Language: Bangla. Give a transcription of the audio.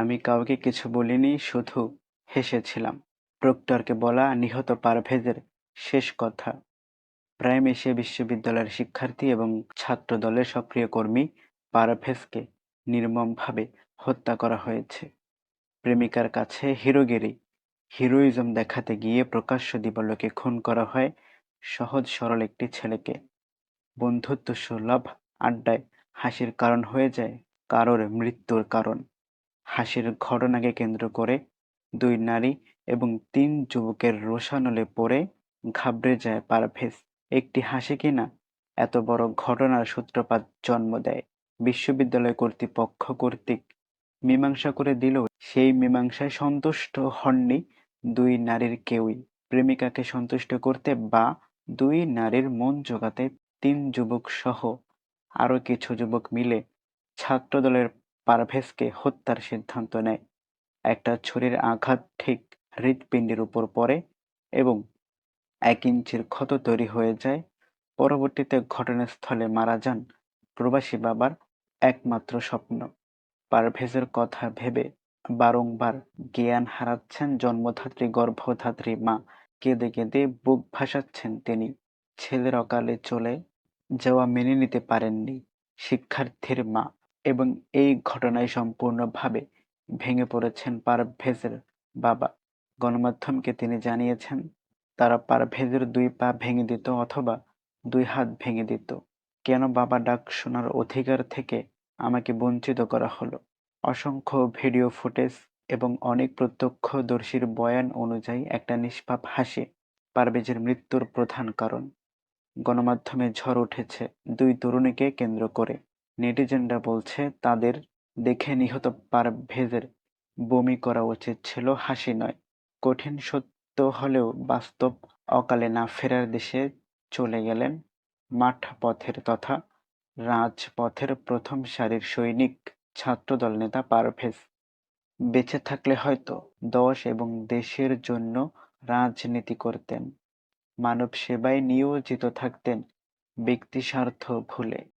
আমি কাউকে কিছু বলিনি, শুধু হেসেছিলাম। প্রক্টরকে বলা নিহত পারভেজের শেষ কথা। প্রাইম এশিয়া বিশ্ববিদ্যালয়ের শিক্ষার্থী এবং ছাত্র দলের সক্রিয় কর্মী পারভেজকে নির্মমভাবে হত্যা করা হয়েছে। প্রেমিকার কাছে হিরোগিরি, হিরোইজম দেখাতে গিয়ে প্রকাশ্য দিবালোকে খুন করা হয় সহজ সরল একটি ছেলেকে। বন্ধুত্ব সুলভ আড্ডায় হাসির কারণ হয়ে যায় কারোর মৃত্যুর কারণ। হাসির ঘটনাকে কেন্দ্র করে দুই নারী এবং তিন যুবকের রোষানলে পড়ে ঘাবড়ে যায় পারভেজ। একটি হাসি কিনা এত বড় ঘটনার সূত্রপাত জন্ম দেয়। বিশ্ববিদ্যালয় কর্তৃপক্ষ কর্তৃক মীমাংসা করে দিলেও সেই মীমাংসায় সন্তুষ্ট হননি দুই নারীর কেউই। প্রেমিকাকে সন্তুষ্ট করতে বা দুই নারীর মন জোগাতে তিন যুবক সহ আরও কিছু যুবক মিলে ছাত্রদলের পারভেজকে হত্যার সিদ্ধান্ত নেয়। একটা ছুরির আঘাত ঠিক হৃৎপিণ্ডের উপর পড়ে এবং এক ইঞ্চির ক্ষত তৈরি হয়ে যায়। পরবর্তীতে ঘটনাস্থলে মারা যান প্রবাসী বাবার একমাত্র স্বপ্ন। পারভেজের কথা ভেবে বারংবার জ্ঞান হারাচ্ছেন জন্মধাত্রী, গর্ভধাত্রী মা। কেঁদে কেঁদে বুক ভাসাচ্ছেন তিনি। ছেলের অকালে চলে যাওয়া মেনে নিতে পারেননি শিক্ষার্থীর মা এবং এই ঘটনায় সম্পূর্ণভাবে ভেঙে পড়েছেন পারভেজের বাবা। গণমাধ্যমকে তিনি জানিয়েছেন, তারা পারভেজের দুই পা ভেঙে দিত অথবা দুই হাত ভেঙে দিত। কেন বাবা ডাক শোনার অধিকার থেকে আমাকে বঞ্চিত করা হলো? অসংখ্য ভিডিও ফুটেজ এবং অনেক প্রত্যক্ষদর্শীর বয়ান অনুযায়ী একটা নিষ্পাপ হাসি পারভেজের মৃত্যুর প্রধান কারণ। গণমাধ্যমে ঝড় উঠেছে দুই তরুণীকে কেন্দ্র করে। নেটিজেনরা বলছে তাদের দেখে নিহত পারভেজের বমি করা উচিত ছিল হাসি নয়। কঠিন সত্য হলেও বাস্তব অকালে না ফেরার দেশে চলে গেলেন মাঠপথের তথা রাজপথের প্রথম সারির সৈনিক ছাত্রদল নেতা পারভেজ। বেঁচে থাকলে হয়তো দশ এবং দেশের জন্য রাজনীতি করতেন, মানব সেবায় নিয়োজিত থাকতেন ব্যক্তিস্বার্থ ভুলে।